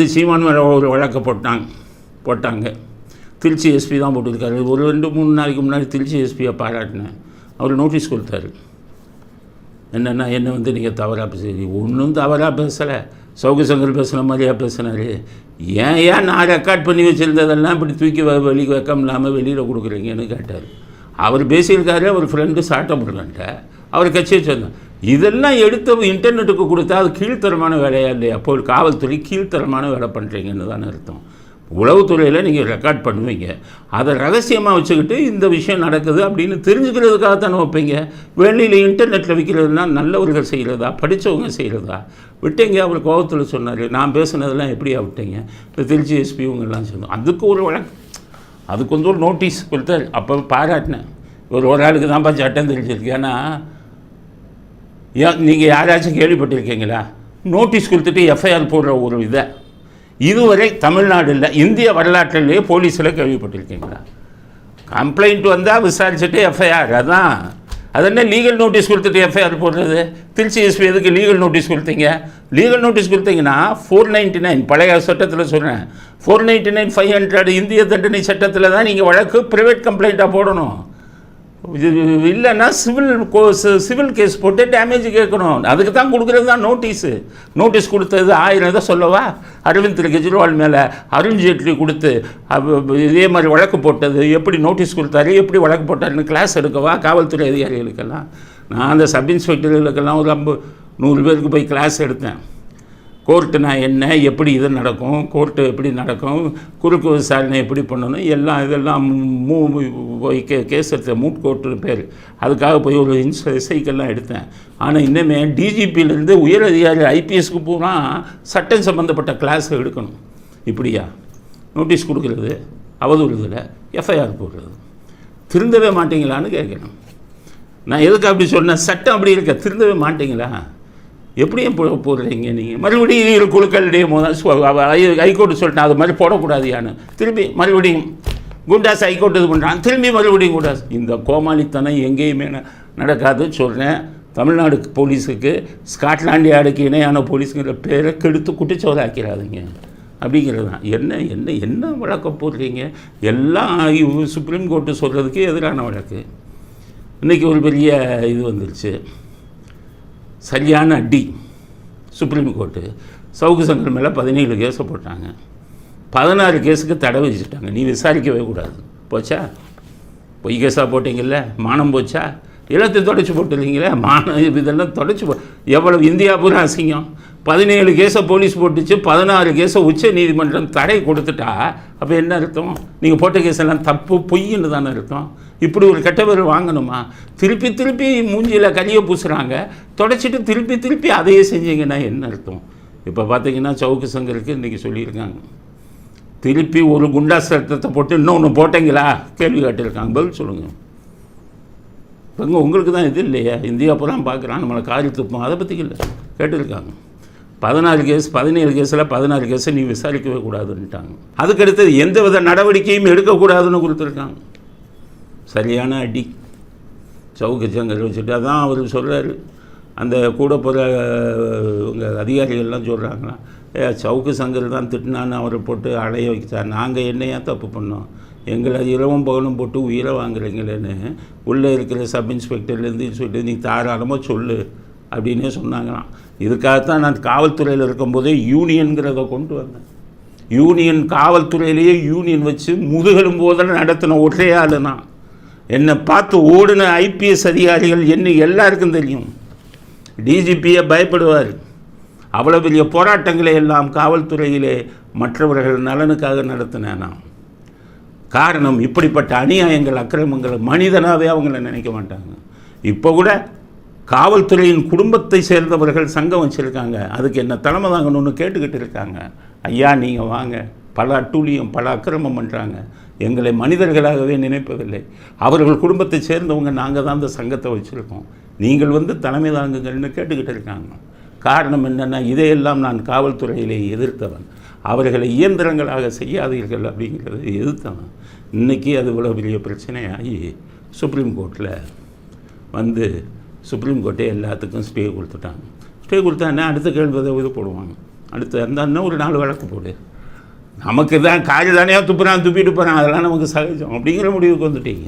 இது சீமான் மேலே ஒரு வழக்கு போட்டாங்க போட்டாங்க. திருச்சி எஸ்பி தான் போட்டிருக்காரு. ஒரு ரெண்டு மூணு நாளைக்கு முன்னாடி திருச்சி எஸ்பியை பாராட்டினேன். அவர் நோட்டீஸ் கொடுத்தாரு. என்னென்னா என்ன வந்து நீங்கள் தவறாக பேசுறீங்க? ஒன்றும் தவறாக பேசலை. சௌக சங்கர் பேசுன மாதிரியா பேசினார். ஏன் ஏன் நான் ரெக்கார்ட் பண்ணி வச்சுருந்ததெல்லாம் இப்படி தூக்கி வ- வெளி வெக்கம் இல்லாமல் வெளியில் கொடுக்குறீங்கன்னு கேட்டார். அவர் பேசியிருக்காரு அவர் ஃப்ரெண்டு சாட்ட முடியலன்ட்ட அவர் கட்சியை சொன்னார் இதெல்லாம் எடுத்து இன்டர்நெட்டுக்கு கொடுத்தா அது கீழ்த்தரமான வேலையா இல்லையா? அப்போ ஒரு காவல்துறை கீழ்த்தரமான வேலை பண்ணுறீங்கன்னு தானே அர்த்தம். உளவுத்துறையில் நீங்கள் ரெக்கார்ட் பண்ணுவீங்க. அதை ரகசியமாக வச்சுக்கிட்டு இந்த விஷயம் நடக்குது அப்படின்னு தெரிஞ்சுக்கிறதுக்காக தானே வைப்பீங்க? வெளியில் இன்டர்நெட்டில் விற்கிறதுனா நல்லவர்கள் செய்கிறதா படித்தவங்க செய்கிறதா விட்டீங்க அவர் கோபத்தில் சொன்னார். நான் பேசுனதெல்லாம் எப்படியா விட்டீங்க? இந்த திருச்சி எஸ்பி இவங்கெல்லாம் சொன்னோம் அதுக்கு ஒரு வழக்கு அதுக்கு வந்து ஒரு நோட்டீஸ் கொடுத்தாரு. அப்போ பாராட்டினேன். ஒரு ஒரு ஆளுக்கு தான்ப்பா சட்டம் தெரிஞ்சிருக்கு. ஏன்னா நீங்கள் யாராச்சும் கேள்விப்பட்டிருக்கீங்களா? நோட்டீஸ் கொடுத்துட்டு எஃப்ஐஆர் போடுற ஒரு இதை. இதுவரை தமிழ்நாடில் இந்திய வரலாற்றிலேயே போலீஸில் கேள்விப்பட்டிருக்கீங்களா? கம்ப்ளைண்ட் வந்தால் விசாரிச்சுட்டு எஃப்ஐஆர் அதான். அது என்ன லீகல் நோட்டீஸ் கொடுத்துட்டு எஃப்ஐஆர் போடுறது? திருச்சி எஸ்பி எதுக்கு லீகல் நோட்டீஸ் கொடுத்தீங்க? லீகல் நோட்டீஸ் கொடுத்தீங்கன்னா ஃபோர் நைன்ட்டி நைன் பழைய சட்டத்தில் சொல்கிறேன் four ninety nine five hundred இந்திய தண்டனை சட்டத்தில் தான் நீங்கள் வழக்கு ப்ரைவேட் கம்ப்ளைண்ட்டாக போடணும். இல்லைன்னா சிவில் சிவில் கேஸ் போட்டு டேமேஜ் கேட்கணும். அதுக்கு தான் கொடுக்குறது தான் நோட்டீஸு நோட்டீஸ் கொடுத்தது ஆயிரம் இதை சொல்லவா? அரவிந்த் கெஜ்ரிவால் மேலே அருண் ஜேட்லி கொடுத்து இதே மாதிரி வழக்கு போட்டது. எப்படி நோட்டீஸ் கொடுத்தாரு? எப்படி வழக்கு போட்டாருன்னு கிளாஸ் எடுக்கவா? காவல்துறை அதிகாரிகளுக்கெல்லாம். நான் அந்த சப் இன்ஸ்பெக்டர்களுக்கெல்லாம் ஒரு ஐம்பது நூறு பேருக்கு போய் கிளாஸ் எடுத்தேன். கோர்ட்டுனா என்ன எப்படி இது நடக்கும் கோர்ட்டு எப்படி நடக்கும் குறுக்கு விசாரணை எப்படி பண்ணணும் எல்லாம் இதெல்லாம் மூ போய் கே கேஸ் எடுத்தேன் மூட் கோர்ட்டுன்னு பேர். அதுக்காக போய் ஒரு இன்ஸ் இசைக்கெல்லாம் எடுத்தேன். ஆனால் இன்னுமே டிஜிபியிலேருந்து உயர் அதிகாரி ஐபிஎஸ்க்கு பூரா சட்டம் சம்மந்தப்பட்ட கிளாஸ் எடுக்கணும். இப்படியா? நோட்டீஸ் கொடுக்குறது அவதூறுதல எஃப்ஐஆர் போடுறது. திருந்தவே மாட்டீங்களான்னு கேட்கணும். நான் எதுக்கு அப்படி சொன்னேன்? சட்டம் அப்படி இருக்க? திருந்தவே மாட்டீங்களா? எப்படியும் போடுறீங்க நீங்கள் மறுபடியும் இரு குழுக்களுடைய முதல் ஹைகோர்ட்டு சொல்லிட்டேன் அது மாதிரி போடக்கூடாதியான்னு திரும்பி மறுபடியும் குண்டாஸ் ஹைகோர்ட் இது பண்ணுறான் திரும்பி மறுபடியும் குண்டாஸ். இந்த கோமாளித்தனம் எங்கேயுமே நடக்காதுன்னு சொல்கிறேன் தமிழ்நாடு போலீஸுக்கு ஸ்காட்லாண்டு யார்டுக்கு இணையான போலீஸுங்கிற பேரை கெடுத்து குட்டிச்சோதாக்கிறாதீங்க அப்படிங்கிறது தான். என்ன என்ன என்ன வழக்கம் போடுறீங்க? எல்லாம் சுப்ரீம் கோர்ட்டு சொல்கிறதுக்கு எதிரான வழக்கு. இன்றைக்கி ஒரு பெரிய இது வந்துருச்சு. சரியான அடி சுப்ரீம் கோர்ட்டு சவுக்கு சங்கர் மேலே பதினேழு கேஸை போட்டாங்க. பதினாறு கேஸுக்கு தடை வச்சுட்டாங்க நீ விசாரிக்கவே கூடாது. போச்சா? பொய் கேஸாக போட்டீங்கல்ல? மானம் போச்சா? எல்லாத்தையும் தொடச்சி போட்டுருக்கீங்களே மானம் இதெல்லாம் தொடச்சி போ எவ்வளவு இந்தியா பூரா அசிங்கம். பதினேழு கேஸை போலீஸ் போட்டுச்சு பதினாறு கேஸை உச்ச நீதிமன்றம் தடை கொடுத்துட்டா அப்போ என்ன அர்த்தம்? நீங்கள் போட்ட கேஸ் எல்லாம் தப்பு பொய்ன்னு தானே அர்த்தம்? இப்படி ஒரு கெட்ட பேர் வாங்கணுமா? திருப்பி திருப்பி மூஞ்சியில் கனியை பூசுகிறாங்க தொடச்சிட்டு திருப்பி திருப்பி அதையே செஞ்சீங்கன்னா என்ன அர்த்தம்? இப்போ பார்த்தீங்கன்னா சவுக்கு சங்கருக்கு இன்றைக்கி சொல்லியிருக்காங்க. திருப்பி ஒரு குண்டா சட்டத்தை போட்டு இன்னொன்று போட்டீங்களா? கேள்வி கேட்டிருக்காங்க. பதில் சொல்லுங்கள் இங்கே உங்களுக்கு தான் இது இல்லையா? இந்தியா பூரா பார்க்குறான் நம்மளை காரி துப்போம். அதை பற்றி இல்லை. கேட்டிருக்காங்க. பதினாறு கேஸ் பதினேழு கேஸில் பதினாறு கேஸை நீ விசாரிக்கவே கூடாதுன்ட்டாங்க அதுக்கடுத்தது எந்த வித நடவடிக்கையும் எடுக்கக்கூடாதுன்னு கொடுத்துருக்காங்க. சரியான அடி சவுக்கு சங்கர் வச்சுட்டு அதான் அவர் சொல்கிறாரு அந்த கூட போகிற உங்கள் அதிகாரிகள்லாம் சொல்கிறாங்களா ஏ சவுக்கு சங்கர் தான் திட்டினான்னு அவரை போட்டு அலைய வைத்தார் நாங்கள் என்னையா தப்பு பண்ணோம்? எங்களை இரவும் பகலும் போட்டு உயிரை வாங்குறீங்களேன்னு உள்ளே இருக்கிற சப் இன்ஸ்பெக்டர்லேருந்து சொல்லிட்டு நீ தாராளமாக சொல்லு. அப்படின்னே சொன்னாங்களாம். இதுக்காகத்தான் நான் காவல்துறையில் இருக்கும்போதே யூனியன்கிறத கொண்டு வந்தேன். யூனியன் காவல்துறையிலேயே யூனியன் வச்சு முதுகெலும் போதில் நடத்தின ஒரே ஆளு நான் என்னை பார்த்து ஓடின ஐபிஎஸ் அதிகாரிகள் என்ன எல்லாருக்கும் தெரியும். டிஜிபியை பயப்படுவார். அவ்வளோ பெரிய போராட்டங்களை எல்லாம் காவல்துறையிலே மற்றவர்கள் நலனுக்காக நடத்தினேன். நான் காரணம் இப்படிப்பட்ட அநியாயங்கள் அக்கிரமங்கள் மனிதனாகவே அவங்கள நினைக்க மாட்டாங்க. இப்போ கூட காவல்துறையின் குடும்பத்தை சேர்ந்தவர்கள் சங்கம் வச்சுருக்காங்க. அதுக்கு என்ன தலைமை தாங்கணும்னு கேட்டுக்கிட்டு இருக்காங்க. ஐயா நீங்கள் வாங்க. பல அட்டூழியம் பல அக்கிரமம் பண்ணுறாங்க எங்களை மனிதர்களாகவே நினைப்பதில்லை. அவர்கள் குடும்பத்தை சேர்ந்தவங்க நாங்கள் தான் அந்த சங்கத்தை வச்சுருக்கோம். நீங்கள் வந்து தலைமை தாங்குங்கள்னு கேட்டுக்கிட்டு இருக்காங்க. காரணம் என்னென்னா இதையெல்லாம் நான் காவல்துறையிலே எதிர்த்தவன். அவர்களை இயந்திரங்களாக செய்யாதீர்கள் அப்படிங்கிறத எதிர்த்தவன். இன்றைக்கி அது இவ்வளோ பெரிய பிரச்சனையாகி சுப்ரீம் கோர்ட்டில் வந்து சுப்ரீம் கோர்ட்டே எல்லாத்துக்கும் ஸ்டே கொடுத்துட்டாங்க. ஸ்டே கொடுத்தானே அடுத்த கேள்வி இது போடுவாங்க. அடுத்து அந்த அண்ணன் ஒரு நாலு வழக்கு போடு. நமக்கு தான் காஜு தானே துப்புறான் துப்பிட்டு போகிறான் அதெல்லாம் நமக்கு சகஜம். அப்படிங்கிற முடிவுக்கு வந்துட்டீங்க.